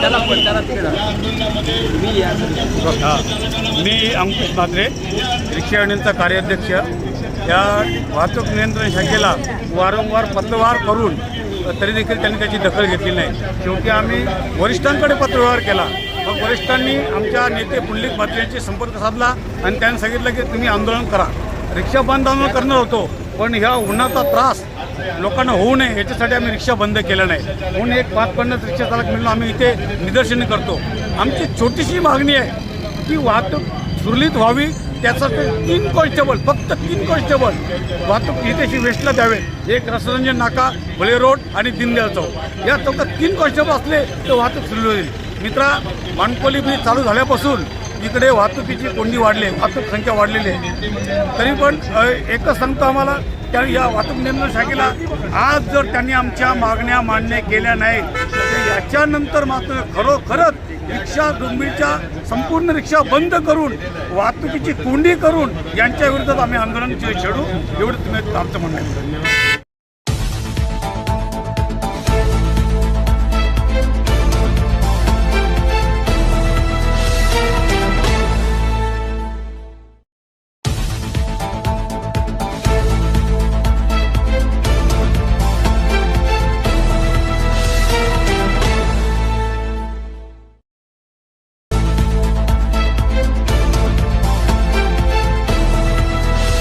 त्याला पण त्याला मी या मी अंकुश म्हात्रे रिक्षा युनियनचा कार्याध्यक्ष. या वाहतूक नियंत्रण शाखेला वारंवार पत्रव्यवहार करून तरी देखील त्यांनी त्याची दखल घेतली नाही. शेवटी आम्ही वरिष्ठांकडे पत्रव्यवहार केला. मग वरिष्ठांनी आमच्या नेते पुंडलिक म्हात्रे यांशी संपर्क साधला आणि त्यांनी सांगितलं की तुम्ही आंदोलन करा. रिक्षा बंद आंदोलन करणार होतो पण ह्या उन्हाचा त्रास लोकांना होऊ नये याच्यासाठी आम्ही रिक्षा बंद केलं नाही. म्हणून एक पाच पन्नास रिक्षा चालक मिळून आम्ही इथे निदर्शनं करतो. आमची छोटीशी मागणी आहे की वाहतूक सुरळीत व्हावी त्यासाठी तीन कॉन्स्टेबल फक्त तीन कॉन्स्टेबल वाहतूक इथेशी वेस्टला द्यावे. एक रसरंजन नाका भले रोड आणि दीनदयाळ चौक. या चौकात तीन कॉन्स्टेबल असले तर वाहतूक सुरू होईल. मित्रा मानकोली ब्रिज चालू झाल्यापासून इकडे वाहतुकीची कोंडी वाढली वाहतूक संख्या वाढलेली आहे. तरी पण एकच सांगतो आम्हाला त्या या वाहतूक नियंत्रण शाखेला आज जर त्यांनी आमच्या मागण्या मान्य केल्या नाही तर याच्यानंतर मात्र खरोखरच रिक्षा दुंबीच्या संपूर्ण रिक्षा बंद करून वाहतुकीची कोंडी करून यांच्या विरोधात आम्ही आंदोलन छेडू. एवढं तुम्ही आमचं म्हणणं आहे.